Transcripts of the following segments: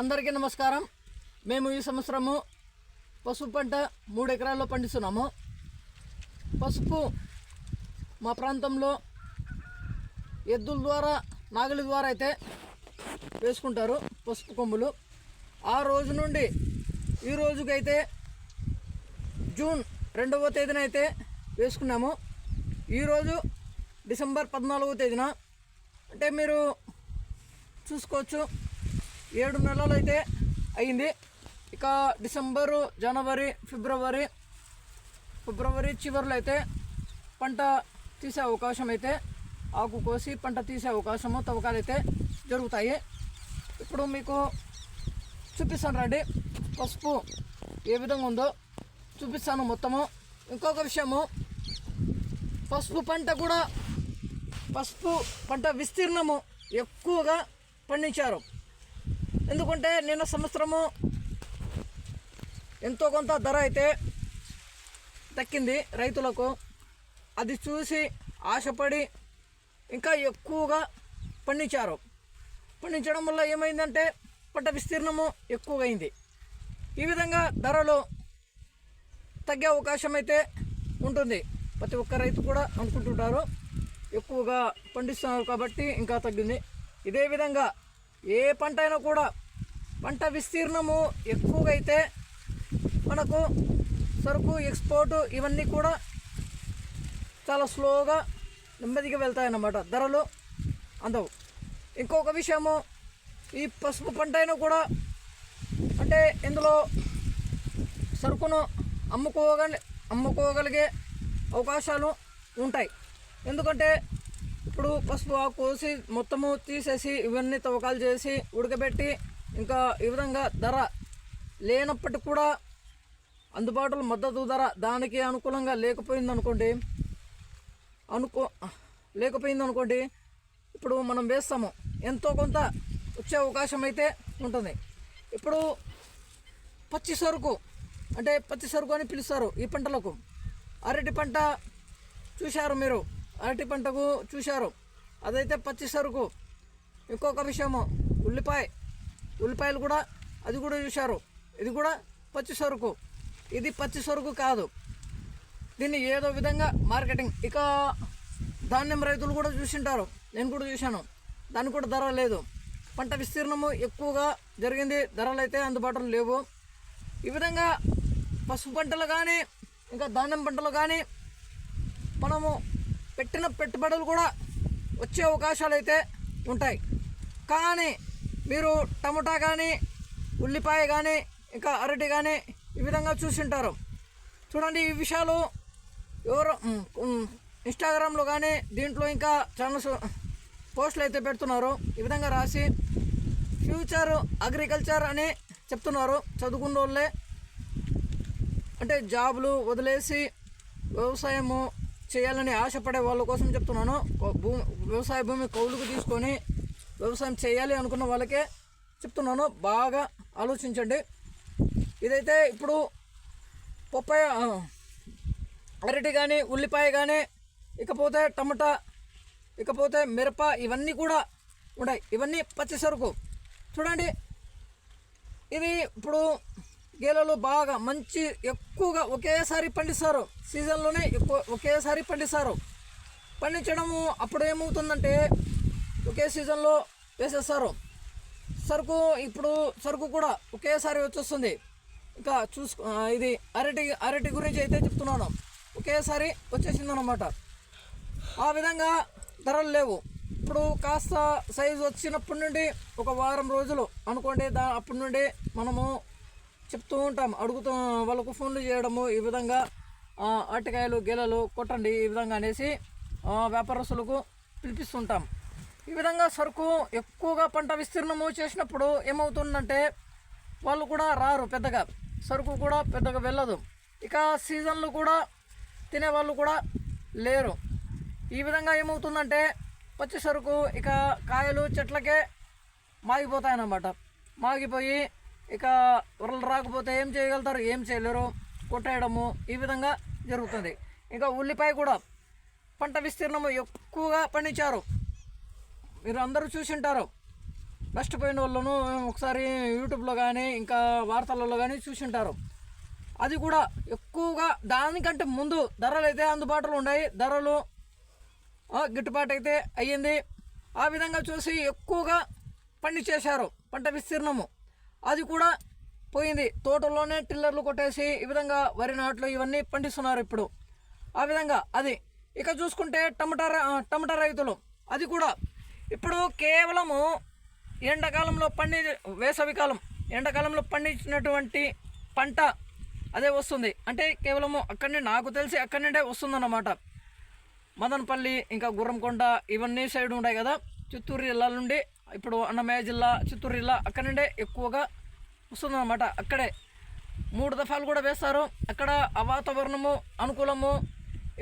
అందరికీ నమస్కారం. మేము ఈ సంవత్సరము పసుపు పంట మూడు ఎకరాల్లో పండిస్తున్నాము. పసుపు మా ప్రాంతంలో ఎద్దుల ద్వారా నాగలి ద్వారా అయితే వేసుకుంటారు పసుపు కొమ్ములు. ఆ రోజు నుండి ఈ రోజుకైతే జూన్ రెండవ తేదీన అయితే వేసుకున్నాము. ఈరోజు డిసెంబర్ పద్నాలుగవ తేదీన. అంటే మీరు చూసుకోవచ్చు ఏడు నెలలు అయితే అయింది. ఇక డిసెంబరు జనవరి ఫిబ్రవరి ఫిబ్రవరి చివరిలో అయితే పంట తీసే అవకాశం అయితే ఆకు కోసి పంట తీసే అవకాశము తవ్వకాలు అయితే జరుగుతాయి. ఇప్పుడు మీకు చూపిస్తాను రండి. పసుపు ఏ విధంగా ఉందో చూపిస్తాను మొత్తము. ఇంకొక విషయము పసుపు పంట కూడా పసుపు పంట విస్తీర్ణము ఎక్కువగా పండించారు. ఎందుకంటే నిన్న సంవత్సరము ఎంతో కొంత ధర అయితే దక్కింది రైతులకు. అది చూసి ఆశపడి ఇంకా ఎక్కువగా పండించారు. పండించడం వల్ల ఏమైందంటే పంట విస్తీర్ణము ఎక్కువైంది. ఈ విధంగా ధరలు తగ్గే అవకాశం అయితే ఉంటుంది. ప్రతి ఒక్క రైతు కూడా అనుకుంటుంటారు. ఎక్కువగా పండిస్తున్నారు కాబట్టి ఇంకా తగ్గింది. ఇదే విధంగా ఏ పంట అయినా కూడా పంట విస్తీర్ణము ఎక్కువగా అయితే మనకు సరుకు ఎక్స్పోర్ట్ ఇవన్నీ కూడా చాలా స్లోగా నెమ్మదిగా వెళ్తాయన్నమాట. ధరలు అందవు. ఇంకొక విషయము ఈ పసుపు పంట అయినా కూడా అంటే ఇందులో సరుకును అమ్ముకోగలి అమ్ముకోగలిగే అవకాశాలు ఉంటాయి. ఎందుకంటే ఇప్పుడు పసుపు ఆకు కోసి మొత్తము తీసేసి ఇవన్నీ తవ్వకాలు చేసి ఉడకబెట్టి ఇంకా ఈ విధంగా ధర లేనప్పటికి కూడా అందుబాటులో మద్దతు ధర దానికి అనుకూలంగా లేకపోయింది అనుకోండి అనుకో లేకపోయింది అనుకోండి ఇప్పుడు మనం వేస్తాము. ఎంతో కొంత వచ్చే అవకాశం అయితే ఉంటుంది. ఇప్పుడు పచ్చి సరుకు అంటే పచ్చి సరుకు అని పిలుస్తారు ఈ పంటలకు. అరటి పంట చూశారు మీరు? అరటి పంటకు చూశారు. అదైతే పచ్చి సరుకు. ఇంకొక విషయము ఉల్లిపాయ. ఉల్లిపాయలు కూడా అది కూడా చూశారు. ఇది కూడా పచ్చి సరుకు. ఇది పచ్చి సరుకు కాదు. దీన్ని ఏదో విధంగా మార్కెటింగ్. ఇక ధాన్యం రైతులు కూడా చూసింటారు. నేను కూడా చూశాను. దానికి కూడా ధర లేదు. పంట విస్తీర్ణము ఎక్కువగా జరిగింది. ధరలు అయితే అందుబాటులో లేవు. ఈ విధంగా పసుపు పంటలు కానీ ఇంకా ధాన్యం పంటలు కానీ మనము పెట్టిన పెట్టుబడులు కూడా వచ్చే అవకాశాలు అయితే ఉంటాయి. కానీ మీరు టమోటా కానీ ఉల్లిపాయ కానీ ఇంకా అరటి కానీ ఈ విధంగా చూసింటారు. చూడండి ఈ విషయాలు ఎవరు ఇన్స్టాగ్రామ్లో కానీ దీంట్లో ఇంకా ఛానల్స్ పోస్టులు అయితే పెడుతున్నారు. ఈ విధంగా రాసి ఫ్యూచర్ అగ్రికల్చర్ అని చెప్తున్నారు చదువుకున్న వాళ్ళే అంటే జాబులు వదిలేసి వ్యవసాయము చేయాలని ఆశపడే వాళ్ళ కోసం చెప్తున్నాను. భూమి వ్యవసాయ భూమి కౌలుకు తీసుకొని వ్యవసాయం చేయాలి అనుకున్న వాళ్ళకే చెప్తున్నాను. బాగా ఆలోచించండి. ఇదైతే ఇప్పుడు పప్పాయ అరటి కానీ ఉల్లిపాయ కానీ ఇకపోతే టమాటా ఇకపోతే మిరప ఇవన్నీ కూడా ఉన్నాయి. ఇవన్నీ పచ్చి సరుకు. చూడండి. ఇది ఇప్పుడు గేలలు బాగా మంచి ఎక్కువగా ఒకేసారి పండిస్తారు. సీజన్లోనే ఎక్కువ ఒకేసారి పండిస్తారు. పండించడము అప్పుడు ఏమవుతుందంటే ఒకే సీజన్లో వేసేస్తారు. సరుకు ఇప్పుడు సరుకు కూడా ఒకేసారి వచ్చేస్తుంది. ఇంకా చూసుకో ఇది అరటి అరటి గురించి అయితే చెప్తున్నాను. ఒకేసారి వచ్చేసిందనమాట ఆ విధంగా ధరలు లేవు. ఇప్పుడు కాస్త సైజు వచ్చినప్పటి నుండి ఒక వారం రోజులు అనుకోండి దా అప్పటి నుండి మనము చెప్తూ ఉంటాం. అడుగుతూ వాళ్ళకు ఫోన్లు చేయడము ఈ విధంగా అరటికాయలు గెలలు కొట్టండి ఈ విధంగా అనేసి వ్యాపారస్తులకు పిలిపిస్తుంటాం. ఈ విధంగా సరుకు ఎక్కువగా పంట విస్తీర్ణము చేసినప్పుడు ఏమవుతుందంటే వాళ్ళు కూడా రారు పెద్దగా. సరుకు కూడా పెద్దగా వెళ్ళదు. ఇక సీజన్లు కూడా తినే వాళ్ళు కూడా లేరు. ఈ విధంగా ఏమవుతుందంటే పచ్చి సరుకు ఇక కాయలు చెట్లకే మాగిపోతాయన్నమాట. మాగిపోయి ఇక ఉరలు రాకపోతే ఏం చేయగలుగుతారు? ఏం చేయలేరు? కొట్టేయడము ఈ విధంగా జరుగుతుంది. ఇంకా ఉల్లిపాయ కూడా పంట విస్తీర్ణము ఎక్కువగా పండించారు. మీరు అందరూ చూసి ఉంటారు నష్టపోయిన వాళ్ళను ఒకసారి యూట్యూబ్లో కానీ ఇంకా వార్తలలో కానీ చూసి ఉంటారు అది కూడా ఎక్కువగా దానికంటే ముందు ధరలు అయితే అందుబాటులో ఉన్నాయి. ధరలు గిట్టుబాటు అయితే అయ్యింది. ఆ విధంగా చూసి ఎక్కువగా పండించేశారు. పంట విస్తీర్ణము. అది కూడా పోయింది. తోటలోనే టిల్లర్లు కొట్టేసి ఈ విధంగా వరి నాట్లు ఇవన్నీ పండిస్తున్నారు ఇప్పుడు. ఆ విధంగా అది ఇక చూసుకుంటే టమాటా టమాటా రైతులు అది కూడా ఇప్పుడు కేవలము ఎండాకాలంలో పండి వేసవికాలం ఎండాకాలంలో పండించినటువంటి పంట అదే వస్తుంది. అంటే కేవలము అక్కడి నుండి నాకు తెలిసి అక్కడి నుండే వస్తుందన్నమాట. మదనపల్లి ఇంకా గుర్రంకొండ ఇవన్నీ సైడ్ ఉంటాయి కదా. చిత్తూరు జిల్లాల నుండి ఇప్పుడు అన్నమయ్య జిల్లా చిత్తూరు జిల్లా అక్కడ నుండే ఎక్కువగా వస్తుందన్నమాట. అక్కడే మూడు దఫాలు కూడా వేస్తారు. అక్కడ ఆ వాతావరణము అనుకూలము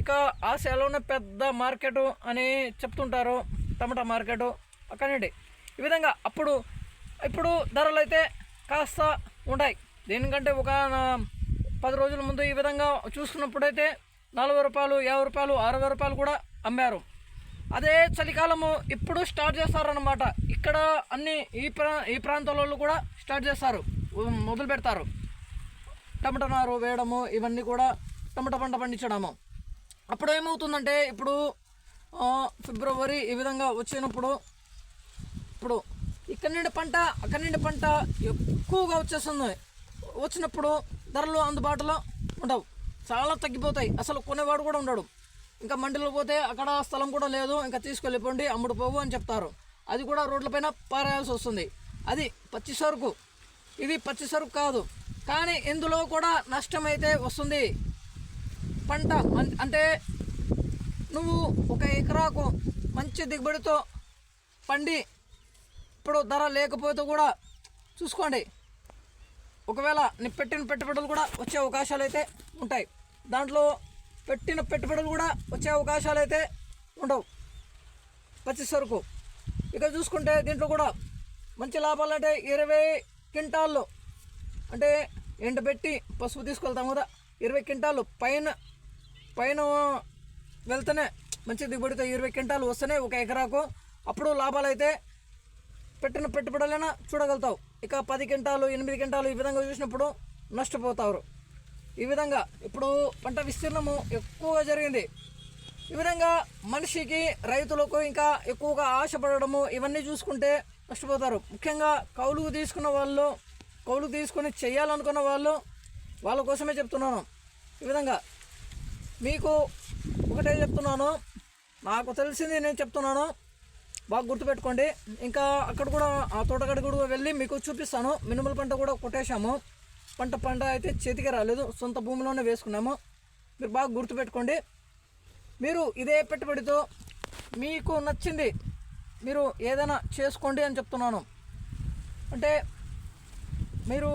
ఇక ఆసియాలోనే పెద్ద మార్కెట్ అని చెప్తుంటారు. టమాటా మార్కెట్ అక్కడ నుండి. ఈ విధంగా అప్పుడు ఇప్పుడు ధరలు అయితే కాస్త ఉంటాయి. దీనికంటే ఒక పది రోజుల ముందు ఈ విధంగా చూసుకున్నప్పుడైతే నలభై రూపాయలు యాభై రూపాయలు అరవై రూపాయలు కూడా అమ్మారు. అదే చలికాలము ఇప్పుడు స్టార్ట్ చేస్తారనమాట ఇక్కడ అన్ని ఈ ప్రా ఈ ప్రాంతాలలో కూడా స్టార్ట్ చేస్తారు. మొదలు పెడతారు. టమాటా నారు వేయడము ఇవన్నీ కూడా టమాటా పంట పండించడము. అప్పుడు ఏమవుతుందంటే ఇప్పుడు ఫిబ్రవరి ఈ విధంగా వచ్చినప్పుడు ఇప్పుడు ఇక్కడ నుండి పంట అక్కడి నుండి పంట ఎక్కువగా వచ్చేస్తుంది. వచ్చినప్పుడు ధరలు అందుబాటులో ఉండవు. చాలా తగ్గిపోతాయి. అసలు కొనేవాడు కూడా ఉండడు. ఇంకా మండీలో పోతే అక్కడ స్థలం కూడా లేదు ఇంకా తీసుకెళ్ళిపోండి అమ్ముడు పోవు అని చెప్తారు. అది కూడా రోడ్లపైన పారేయాల్సి వస్తుంది. అది పచ్చి సరుకు. ఇది పచ్చి సరుకు కాదు. కానీ ఇందులో కూడా నష్టం అయితే వస్తుంది. పంట అంటే నువ్వు ఒక ఎకరాకు మంచి దిగుబడితో పండి ఇప్పుడు ధర లేకపోతే కూడా చూసుకోండి. ఒకవేళ నీ పెట్టిన పెట్టుబడులు కూడా వచ్చే అవకాశాలు అయితే ఉంటాయి. దాంట్లో పెట్టిన పెట్టుబడులు కూడా వచ్చే అవకాశాలు అయితే ఉండవు. పచ్చి సరుకు ఇక చూసుకుంటే దీంట్లో కూడా మంచి లాభాలు అంటే ఇరవై క్వింటాల్లో. అంటే ఎండబెట్టి పసుపు తీసుకెళ్తాం కదా ఇరవై క్వింటాలు పైన పైన వెళ్తేనే మంచి దిగుబడితో ఇరవై క్వింటాలు వస్తేనే ఒక ఎకరాకు అప్పుడు లాభాలు అయితే పెట్టిన పెట్టుబడులైనా చూడగలుగుతావు. ఇక పది క్వింటాలు ఎనిమిది క్వింటాలు ఈ విధంగా చూసినప్పుడు నష్టపోతారు. ఈ విధంగా ఇప్పుడు పంట విస్తీర్ణము ఎక్కువగా జరిగింది. ఈ విధంగా మనిషికి రైతులకు ఇంకా ఎక్కువగా ఆశపడడము ఇవన్నీ చూసుకుంటే నష్టపోతారు. ముఖ్యంగా కౌలుకు తీసుకున్న వాళ్ళు కౌలుకు తీసుకొని చేయాలనుకున్న వాళ్ళు వాళ్ళ కోసమే చెప్తున్నాను. ఈ విధంగా మీకు ఒకటే చెప్తున్నాను. నాకు తెలిసింది నేను చెప్తున్నాను. బాగా గుర్తుపెట్టుకోండి. ఇంకా అక్కడ కూడా ఆ తోటగడ కూడా వెళ్ళి మీకు చూపిస్తాను. మినుముల పంట కూడా కొట్టేశాము. పంట పంట అయితే చేతికి రాలేదు. సొంత భూమిలోనే వేసుకున్నాము. మీరు బాగా గుర్తుపెట్టుకోండి. మీరు ఇదే పెట్టుబడితో మీకు నచ్చింది మీరు ఏదైనా చేసుకోండి అని చెప్తున్నాను. అంటే మీరు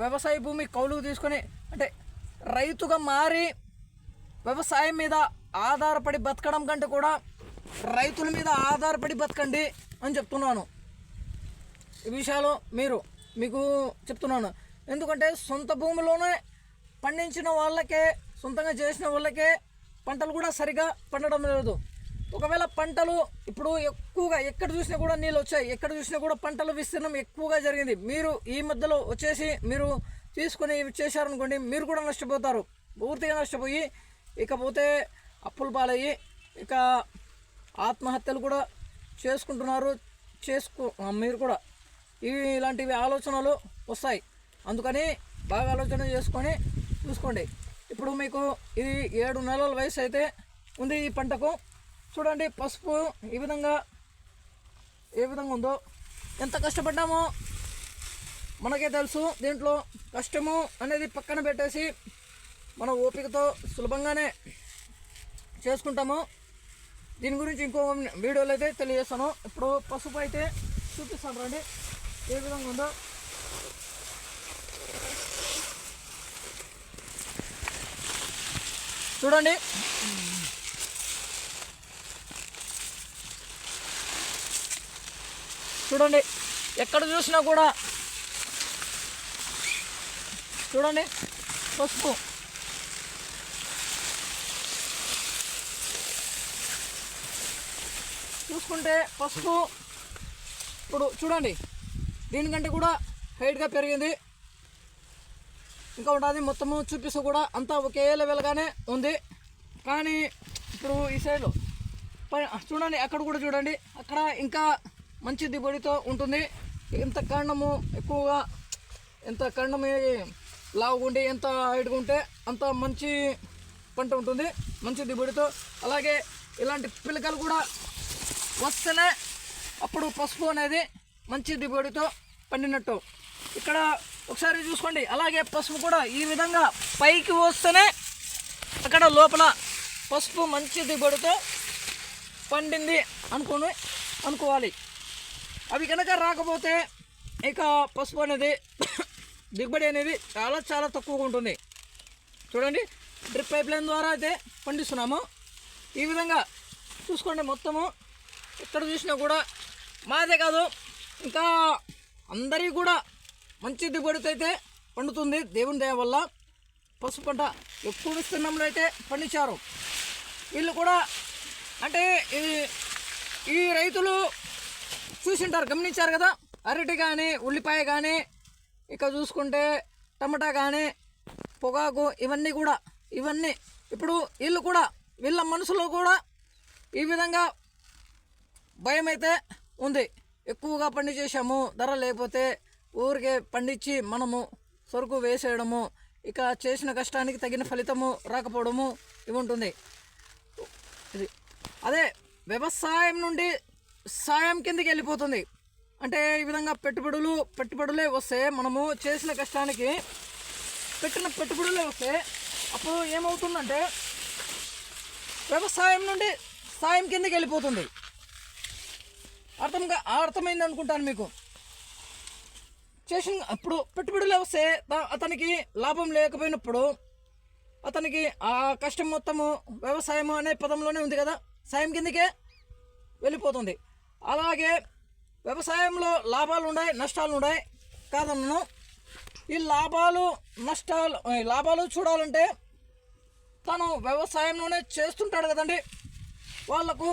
వ్యవసాయ భూమి కౌలుకు తీసుకొని అంటే రైతుగా మారి వ్యవసాయం మీద ఆధారపడి బతకడం కంటే కూడా రైతుల మీద ఆధారపడి బతకండి అని చెప్తున్నాను. ఈ విషయాలు మీరు మీకు చెప్తున్నాను. ఎందుకంటే సొంత భూమిలోనే పండించిన వాళ్ళకే సొంతంగా చేసిన వాళ్ళకే పంటలు కూడా సరిగా పండడం లేదు. ఒకవేళ పంటలు ఇప్పుడు ఎక్కువగా ఎక్కడ చూసినా కూడా నీళ్ళు వచ్చాయి ఎక్కడ చూసినా కూడా పంటల విస్తీర్ణం ఎక్కువగా జరిగింది. మీరు ఈ మధ్యలో వచ్చేసి మీరు తీసుకుని చేశారనుకోండి మీరు కూడా నష్టపోతారు. పూర్తిగా నష్టపోయి ఇకపోతే అప్పులు పాలయ్యి ఇక ఆత్మహత్యలు కూడా చేసుకుంటున్నారు చేసుకో మీరు కూడా. ఇలాంటివి ఆలోచనలు వస్తాయి. అందుకని బాగా ఆలోచన చేసుకొని చూసుకోండి. ఇప్పుడు మీకు ఇది ఏడు నెలల వయసు అయితే ఉంది ఈ పంటకు. చూడండి పసుపు ఈ విధంగా ఏ విధంగా ఉందో. ఎంత కష్టపడ్డామో మనకే తెలుసు. దీంట్లో కష్టము అనేది పక్కన పెట్టేసి మన ఓపికతో సులభంగానే చేసుకుంటాము. దీని గురించి ఇంకో వీడియోలో అయితే తెలియజేస్తాను. ఇప్పుడు పసుపు అయితే చూపిస్తాను రండి. ఏ విధంగా ఉందో. చూడండి. చూడండి ఎక్కడ చూసినా కూడా చూడండి పసుపు. చూసుకుంటే పసుపు. ఇప్పుడు చూడండి దీనికంటే కూడా హైట్గా పెరిగింది. ఇంకా ఉంటుంది మొత్తము చూపిస్తూ కూడా అంతా ఒకే లెవెల్గానే ఉంది. కానీ ఇప్పుడు ఈ సైడ్ చూడండి అక్కడ కూడా చూడండి. అక్కడ ఇంకా మంచి దిగుబడితో ఉంటుంది. ఎంత కాండము ఎక్కువగా ఎంత కాండం లావుగుండి ఎంత హైట్గా ఉంటే అంత మంచి పంట ఉంటుంది. మంచి దిగుబడితో. అలాగే ఇలాంటి పిలకలు కూడా వస్తేనే అప్పుడు పసుపు అనేది మంచి దిగుబడితో పండినట్టు. ఇక్కడ ఒకసారి చూసుకోండి. అలాగే పసుపు కూడా ఈ విధంగా పైకి వస్తేనే అక్కడ లోపల పసుపు మంచి దిగుబడితో పండింది అనుకుని అనుకోవాలి. అవి కనుక రాకపోతే ఇక పసుపు అనేది దిగుబడి అనేది చాలా చాలా తక్కువగా ఉంటుంది. చూడండి డ్రిప్ పైప్ లైన్ ద్వారా అయితే పండిస్తున్నాము. ఈ విధంగా చూసుకోండి మొత్తము. ఎక్కడ చూసినా కూడా మాదే కాదు ఇంకా అందరికీ కూడా మంచి దిగుబడితో అయితే పండుతుంది. దేవుని దయ వల్ల పసుపు పంట ఎక్కువ విస్తీర్ణంలో అయితే పండించారు. వీళ్ళు కూడా అంటే ఈ ఈ రైతులు చూసింటారు గమనించారు కదా. అరటి కానీ ఉల్లిపాయ కానీ ఇక చూసుకుంటే టమాటా కానీ పొగాకు ఇవన్నీ కూడా ఇవన్నీ ఇప్పుడు వీళ్ళు కూడా వీళ్ళ మనసులో కూడా ఈ విధంగా భయం అయితే ఉంది. ఎక్కువగా పండి చేశాము ధర లేకపోతే ఊరికే పండించి మనము సరుకు వేసేయడము ఇక చేసిన కష్టానికి తగిన ఫలితము రాకపోవడము ఇవి ఉంటుంది. ఇది. అదే వ్యవసాయం నుండి సాయం కిందకి వెళ్ళిపోతుంది. అంటే ఈ విధంగా పెట్టుబడులు పెట్టుబడులే వస్తే మనము చేసిన కష్టానికి పెట్టిన పెట్టుబడులే వస్తే అప్పుడు ఏమవుతుందంటే వ్యవసాయం నుండి సాయం కిందకి వెళ్ళిపోతుంది. అర్థంగా అర్థమైంది అనుకుంటాను మీకు. చేసిన అప్పుడు పెట్టుబడులు వస్తే అతనికి లాభం లేకపోయినప్పుడు అతనికి ఆ కష్టం మొత్తము వ్యవసాయం అనే పదంలోనే ఉంది కదా సాయం కిందకే వెళ్ళిపోతుంది. అలాగే వ్యవసాయంలో లాభాలు ఉన్నాయి నష్టాలు ఉన్నాయి. కాదన్నాను ఈ లాభాలు నష్టాలు లాభాలు చూడాలంటే తను వ్యవసాయంలోనే చేస్తుంటాడు కదండి. వాళ్ళకు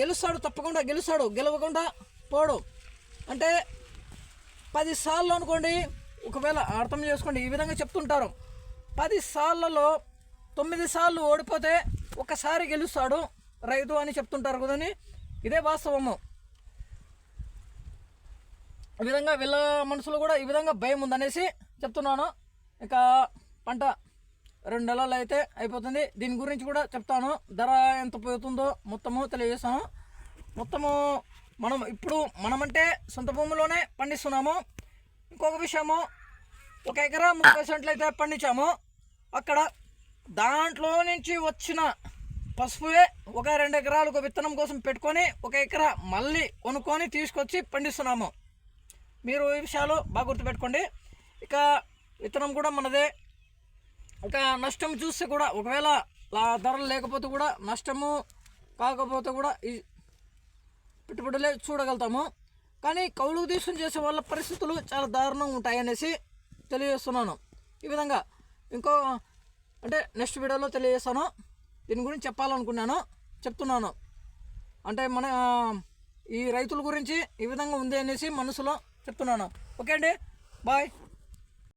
గెలుస్తాడు తప్పకుండా గెలుస్తాడు గెలవకుండా పోడు. అంటే పది సార్లు అనుకోండి ఒకవేళ అర్థం చేసుకోండి ఈ విధంగా చెప్తుంటారు. పది సార్లలో తొమ్మిది సార్లు ఓడిపోతే ఒకసారి గెలుస్తాడు రైతు అని చెప్తుంటారు కదని ఇదే వాస్తవము. ఈ విధంగా వీళ్ళ మనసులో కూడా ఈ విధంగా భయం ఉందనేసి చెప్తున్నాను. ఇక పంట రెండు నెలలు అయితే అయిపోతుంది. దీని గురించి కూడా చెప్తాను. ధర ఎంత పోతుందో మొత్తము తెలియజేస్తాను. మొత్తము మనం ఇప్పుడు మనమంటే సొంత భూమిలోనే పండిస్తున్నాము. ఇంకొక విషయము ఒక ఎకరా ముప్పై సెంట్లు అయితే పండించాము. అక్కడ దాంట్లో నుంచి వచ్చిన పసుపువే ఒక రెండు ఎకరాలు ఒక విత్తనం కోసం పెట్టుకొని ఒక ఎకరా మళ్ళీ కొనుక్కొని తీసుకొచ్చి పండిస్తున్నాము. మీరు ఈ విషయాలు బాగా గుర్తుపెట్టుకోండి. ఇక విత్తనం కూడా మనదే. ఇక నష్టం చూస్తే కూడా ఒకవేళ ధరలు లేకపోతే కూడా నష్టము కాకపోతే కూడా ఈ పెట్టుబడులే చూడగలుగుతాము. కానీ కౌలుకు తీసుకుని చేసే వాళ్ళ పరిస్థితులు చాలా దారుణంగా ఉంటాయి అనేసి తెలియజేస్తున్నాను. ఈ విధంగా ఇంకో అంటే నెక్స్ట్ వీడియోలో తెలియజేస్తాను. దీని గురించి చెప్పాలనుకున్నాను చెప్తున్నాను. అంటే మన ఈ రైతుల గురించి ఈ విధంగా ఉంది అనేసి మనసులో చెప్తున్నాను. ఓకే అండి బాయ్.